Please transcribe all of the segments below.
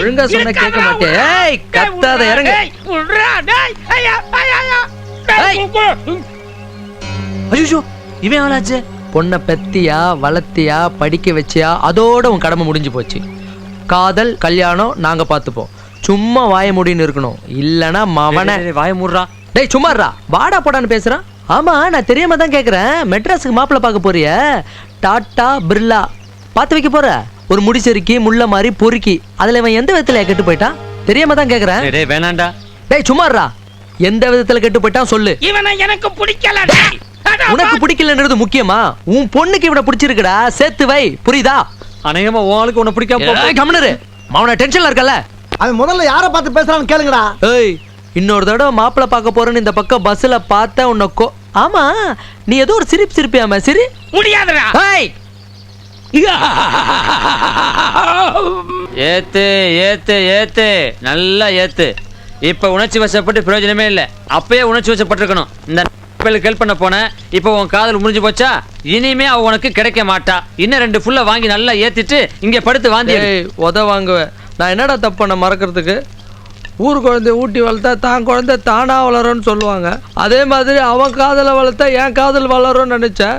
ஒழுங்கா சொன்னா கேட்க மாட்டேன். ஏய் கத்தாத இறங்க. ஐயோ இவன் ஆளாச்சு பொண்ணை பெத்தியா வளர்த்தியா படிக்க வச்சியா அதோட உன் கடமை முடிஞ்சு போச்சு. காதல் கல்யாணம் நாங்க பார்த்துப்போம். சும்மா வாய முடின்னு இருக்கணும். இல்லனா மவன வாய மூடுறா. டேய் சும்மாறா வாடா போடான்னு பேசுறான் ஆமா நான் தெரியாம தான் கேக்குறேன். மெட்ராஸுக்கு மாப்பிள்ளை பார்க்க போறிய. டாட்டா பிர்லா. பார்த்து வைக்க போற. ஒரு முடிச்செருக்கி முள்ள மாதிரி பொறுக்கி. அதுல இவன் எந்த விதத்துல கெட்டு போயிட்டான்? தெரியாம தான் கேக்குறேன். டேய், டேய் வேணாண்டா. டேய் சும்மாறா எந்த விதத்துல கெட்டு போயிட்டான் சொல்லு. இவனை எனக்கு பிடிக்கல உனக்கு பிடிக்கலன்றது முக்கியமா? உன் பொண்ணுக்கு இவனை பிடிச்சிருக்குடா. சேர்த்து வை. புரியுதா? அநேகமா உன் ஆளுக்கு உன்னை பிடிக்காம கம்முனு அவன டென்ஷன்ல இருக்கல அவன் முதல்ல யாரை பார்த்து பேசுறான்னு கேளுங்கடா. ஏய் இன்னொரு தடவை மாப்பிள்ளை பார்க்க போறேன்னு இந்த பக்கம் பஸ்ல பார்த்த உன்னை கோ ஆமா நீ ஏதோ ஒரு சிரிப்பு சிரிப்பியாம சிரி. முடியாதுடா. ஏய் ஏத்து ஏத்து ஏத்து. நல்லா ஏத்து. இப்ப உணர்ச்சி வசப்பட்டு பிரயோஜனமே இல்லை. அப்பயே உணர்ச்சி வசப்பட்டிருக்கணும். இந்த பேருக்கு ஹெல்ப் பண்ண போன இப்போ உன் காதல் முடிஞ்சு போச்சா? இனிமே அவ உனக்கு கிடைக்க மாட்டா. இன்னும் ரெண்டு ஃபுல்ல வாங்கி நல்லா ஏத்திட்டு இங்க படுத்து வாந்தி உத வாங்குவேன் நான் என்னடா தப்பு பண்ண மறக்கிறதுக்கு? ஊர் குழந்தை ஊட்டி வளர்த்தா தான் குழந்தை தானா வளரும்னு சொல்லுவாங்க. அதே மாதிரி அவன் காதலை வளர்த்தா என் காதல் வளரும்னு நினைச்சேன்.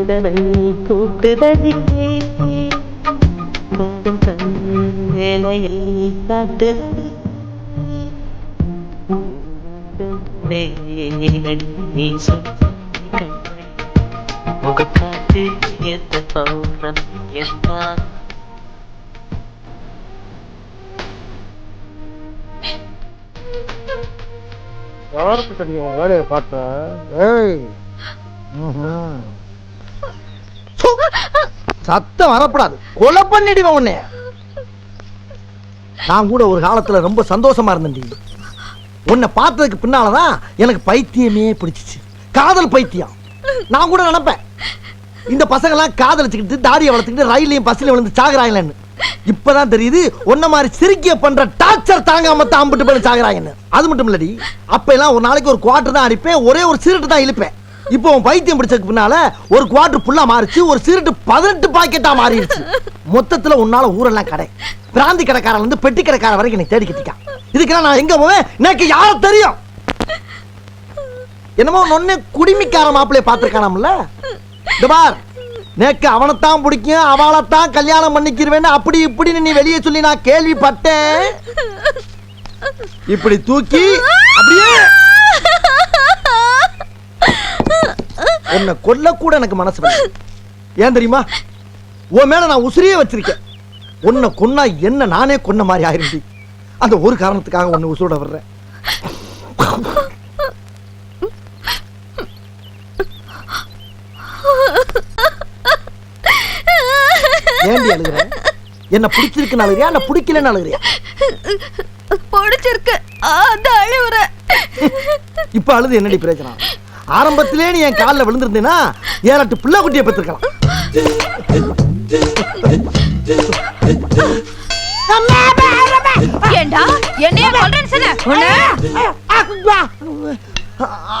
சை கூட்டுதடி வேலையை காட்டு முகக்காட்டு எந்த பௌரம் என்ன யாருக்கு தெரியும் வேலையை பார்த்தேன் ஏய். சத்தம் வரப்படாது. கொலை பண்ணிடுவேன் உன்னை. நான் கூட ஒரு காலத்துல ரொம்ப சந்தோஷமா இருந்தேன்டி. உன்னை பார்த்ததுக்கு பின்னாலதான் எனக்கு பைத்தியமே பிடிச்சிச்சு. காதல் பைத்தியம். நான் கூட நினைப்பேன். இந்த பசங்கெல்லாம் காதலிச்சுக்கிட்டு தாடியை வளர்த்துக்கிட்டு ரயிலையும் பஸ்லையும் விழுந்து சாகுறாங்களேன்னு. இப்பதான் தெரியுது உன்ன மாதிரி சிரிக்கிய பண்ற டார்ச்சர் தாங்காம தான் அம்பிட்டு போய் சாகுறாங்கன்னு. அது மட்டும் இல்லடி அப்ப எல்லாம் ஒரு நாளைக்கு ஒரு குவார்டர் தான் அடிப்பேன் ஒரே ஒரு சீரட்டு தான் இழுப்பேன். இப்போ உன் பைத்தியம் பிடிச்சதுக்கு பின்னால ஒரு குவார்டர் ஃபுல்லா மாறிச்சு ஒரு சீரட்டு பதினெட்டு பாக்கெட்டா மாறிடுச்சு. மொத்தத்துல உன்னால ஊரெல்லாம் கடை. பிராந்தி கடைக்காரன் வந்து பெட்டி கடைக்காரன் வரைக்கும் என்னை தேடிக்கிட்டிருக்கான் இதுக்கெல்லாம் நான் எங்க போவேன்? எனக்கு யார தெரியும்? என்னமோ நொன்னே குடிமிக்கார மாப்பிள்ளைய பார்த்துருக்கானாம்ல? இந்த பார். நேக்கு அவனைத்தான் பிடிக்கும் அவளைத்தான் கல்யாணம் பண்ணிக்கிறவேன்னு அப்படி இப்படின்னு நீ வெளியே சொல்லி நான் கேள்விப்பட்டேன். இப்படி தூக்கி அப்படியே உன்னை கொல்ல கூட எனக்கு மனசு வரல. ஏன் தெரியுமா? உன் மேல நான் உசிரியே வச்சிருக்கேன். உன்னை கொன்னா என்ன நானே கொன்ன மாதிரி ஆயிருந்தி அந்த ஒரு காரணத்துக்காக உன்னை உசுரோட வர்றேன். ஏண்டி அழுகுற? என்ன பிடிச்சிருக்குன்னு அழுகிறியா என்ன பிடிக்கலன்னு அழுகிறியா பிடிச்சிருக்கு இப்ப அழுது என்னடி பிரச்சனை ஆரம்பத்திலே நீ என் காலில் விழுந்திருந்தேன்னா ஏழட்டு பிள்ளை குட்டியை பெற்றிருக்கலாம். ஏண்டா? என்னைய சொன்ன?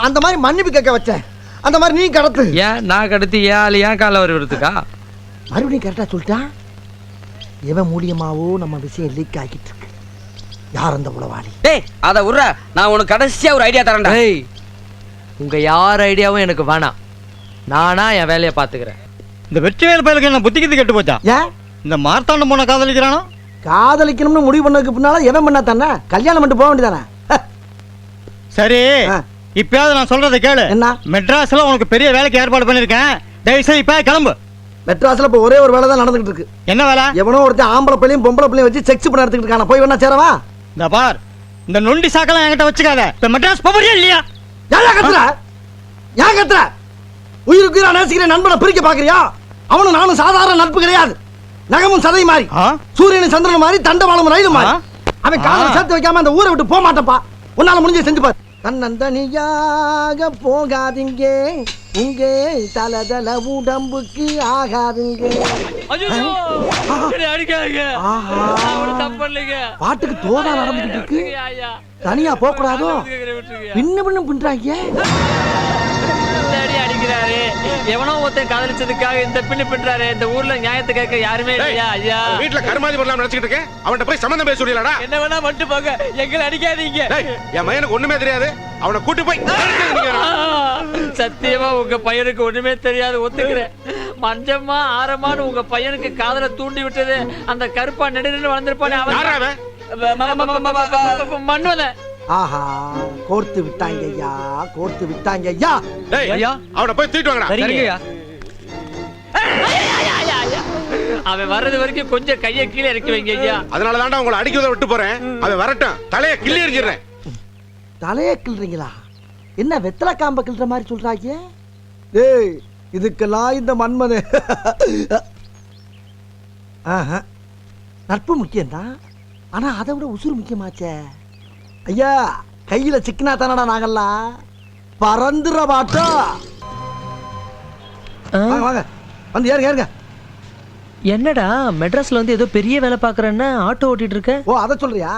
அந்த மாதிரி மன்னிப்பு கேட்க வச்சேன். அந்த மாதிரி நீ கடத்து. ஏன்? நான் கடத்தி ஏன் ஏன் கால வருவதுக்கா மறுபடியும் கரெக்டா சொல்லிட்டா? எவன் மூலியமாவோ நம்ம விஷயம் லீக் ஆகிட்டு இருக்கு. யார் அந்த உளவாளி? டேய் அத உர்ற. நான் உனக்கு கடைசியா ஒரு ஐடியா தரேன்டா. ஏய் உங்க யார் ஐடியாவும் எனக்கு வேணாம். நானா என் வேலையை பாத்துக்கிறேன் இந்த வெற்றிவேல் பயலுக்கு என்ன புத்தி கித்தி கெட்டு போச்சா? ஏன்? இந்த மார்த்தாண்டம் போன காதலிக்கிறானோ? காதலிக்கணும்னு முடிவு பண்ணதுக்கு பின்னால எவன் பண்ணா தானே? கல்யாணம் பண்ணிட்டு போக வேண்டியதானே? சரி ஆ. இப்பயாவது நான் சொல்றதை கேளு. என்ன? மெட்ராஸ்ல உனக்கு பெரிய வேலைக்கு ஏற்பாடு பண்ணிருக்கேன் தயவு செய்து இப்ப கிளம்பு. மெட்ராஸ்ல இப்போ ஒரே ஒரு வேலை தான் நடந்துகிட்டு இருக்கு. என்ன வேலை? எவனோ ஒருத்தன் ஆம்பளை பிள்ளையும் பொம்பளை பிள்ளையும் வச்சு செக்ஸ் பண்ண எடுத்துக்கிட்டு இருக்கான. போய் வேணா சேரவா? இந்த பார் இந்த நொண்டி சாக்கெல்லாம் என்கிட்ட வச்சுக்காத. இப்ப மெட்ராஸ் போறியா இல்லையா? ஏன் கத்துற? ஏன் கத்துற? உயிருக்கு உயிரா நேசிக்கிற நண்பனை பிரிக்க பாக்குறியா? அவனும் நானும் சாதாரண நட்பு கிடையாது. நகமும் சதை மாதிரி ஆ? சூரியனும் சந்திரனும் மாதிரி தண்டவாளம் ஆ? அவன் காதல சேர்த்து வைக்காம அந்த ஊரை விட்டு போக மாட்டேன்ப்பா உன்னால முடிஞ்ச செஞ்சு பாரு. தன்னந்தனியாக போகாதீங்க. உங்க தலதல உடம்புக்கு ஆகாதுங்க. பண்ணலைங்க. பாட்டுக்கு தோதா நடந்துகிட்டு இருக்கு. தனியா போக கூடாதோ. பின்ன பின்ன பின்றாங்க அடிக்கிறாரு. எவனோ ஒருத்தன் காதலிச்சதுக்காக இந்த பின்னு பின்றாரு. இந்த ஊர்ல நியாயத்தை கேட்க யாருமே இல்லையா ஐயா? வீட்டுல கருமாதி பண்ணலாம் நினைச்சுக்கிட்டு இருக்கேன். அவன்கிட்ட போய் சம்மந்தம் பேச என்ன வேணா மட்டும் போங்க. எங்களை அடிக்காதீங்க. என் மகனுக்கு ஒண்ணுமே தெரியாது. அவனை கூட்டி போய் சத்தியமா உங்க பையனுக்கு ஒண்ணுமே தெரியாது. ஒத்துக்கிறேன். மஞ்சம்மா ஆரமான்னு உங்க பையனுக்கு காதல தூண்டி விட்டது. அந்த கருப்பா நெடுன்னு வளர்ந்திருப்பானே அவன். மண்ணுல. ஆஹா கோர்த்து விட்டாங்க ஐயா கோர்த்து விட்டாங்க ஐயா. டேய் அவனை போய் தூக்கிட்டு வாங்கடா. அவன் வர்றது வரைக்கும் கொஞ்சம் கையை கீழே இறக்கி வைங்க ஐயா. அதனால தான்டா உங்களை அடிக்கிறத விட்டு போறேன். அவன் வரட்டும். தலைய கிள்ளி எறிஞ்சிடுறேன். தலைய கிள்றீங்களா? என்ன வெத்தலை காம்ப கிள்ற மாதிரி சொல்றாங்க டேய் இதுக்கெல்லாம் இந்த மன்மது. ஆஹா. நட்பு முக்கியம்தான் ஆனா அதை விட உசுறு முக்கியமாச்சே. ஐயா கையில சிக்கனா தானடா நாங்கெல்லாம்? பறந்துற மாட்டோம் வாங்க வாங்க. வந்து ஏறுங்க ஏறுங்க. என்னடா மெட்ராஸ்ல வந்து ஏதோ பெரிய வேலை பார்க்கறேன்னா ஆட்டோ ஓட்டிட்டு இருக்க ஓ அதை சொல்றியா?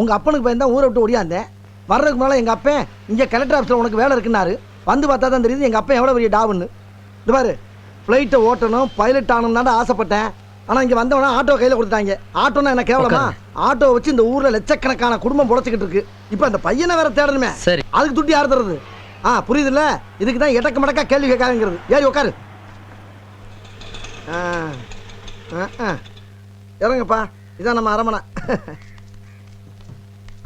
உங்க அப்பனுக்கு பயந்தா ஊரை விட்டு ஓடியாந்தேன். வர்றதுக்கு முன்னால எங்க அப்பன் இங்க கலெக்டர் ஆஃபீஸில் உனக்கு வேலை இருக்குன்னாரு. வந்து பார்த்தா தான் தெரியுது எங்க அப்பன் எவ்வளவு பெரிய டாவுன்னு. இது பாரு ஃப்ளைட்டை ஓட்டணும் பைலட் ஆகணும் ஆசைப்பட்டேன். ஆனா இங்க வந்தவனா ஆட்டோ கையில கொடுத்தாங்க ஆட்டோனா என்ன கேவலமா? ஆட்டோ வச்சு இந்த ஊர்ல லட்சக்கணக்கான குடும்பம் புடச்சிக்கிட்டு இருக்கு. இப்போ அந்த பையனை வேற தேடணுமே. சரி. அதுக்கு துட்டி யார் தருது ஆ புரியுதுல்ல? இதுக்கு தான் எடக்க மடக்கா கேள்வி கேட்காதுங்கிறது. ஏறி உட்காரு. ஆ ஆ, ஆ. இறங்குப்பா. இதான் நம்ம அரமனை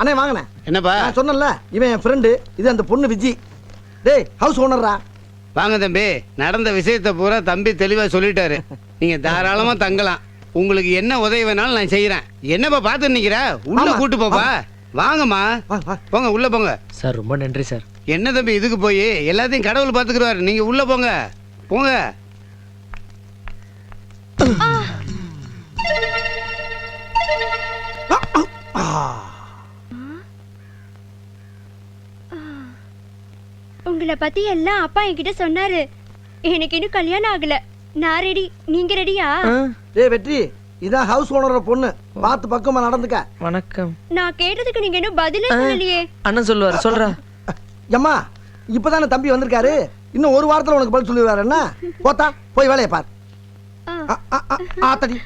அண்ணே வாங்கண்ணே. என்னப்பா? நான் சொன்னேன்ல இவன் என் ஃப்ரெண்டு இது அந்த பொண்ணு விஜி. டேய் ஹவுஸ் ஓனர்ரா வாங்க தம்பி நடந்த விஷயத்தை பூரா தம்பி தெளிவா சொல்லிட்டாரு. நீங்க தாராளமா தங்கலாம். உங்களுக்கு என்ன உதவி வேணாலும் நான் செய்யறேன் என்னப்பா பார்த்து நிக்கிற? உள்ள. கூட்டு போப்பா. வாங்கம்மா. வா வா. போங்க உள்ள போங்க. சார் ரொம்ப நன்றி சார். என்ன தம்பி இதுக்கு போய்? எல்லாத்தையும் கடவுள் பாத்துக்கிறாரு நீங்க உள்ள போங்க. போங்க. உங்களை பத்தி எல்லாம் அப்பா என்கிட்ட சொன்னாரு எனக்கு இன்னும் கல்யாணம் ஆகல நான் ரெடி நீங்க ரெடியா டேய் வெற்றி இதான் ஹவுஸ் ஓனரோட பொண்ணு பார்த்து பக்கமா நடந்துக்க வணக்கம் நான் கேட்டதுக்கு நீங்க இன்னும் பதிலே சொல்லலையே அண்ணன் சொல்லுவார் சொல்றா எம்மா இப்பதானே தம்பி வந்திருக்காரு இன்னும் ஒரு வாரத்துல உனக்கு பதில் சொல்லிடுவாரு என்ன போத்தா போய் வேலையை பார் ஆ. ஆ, ஆ, ஆ, ஆத்தடி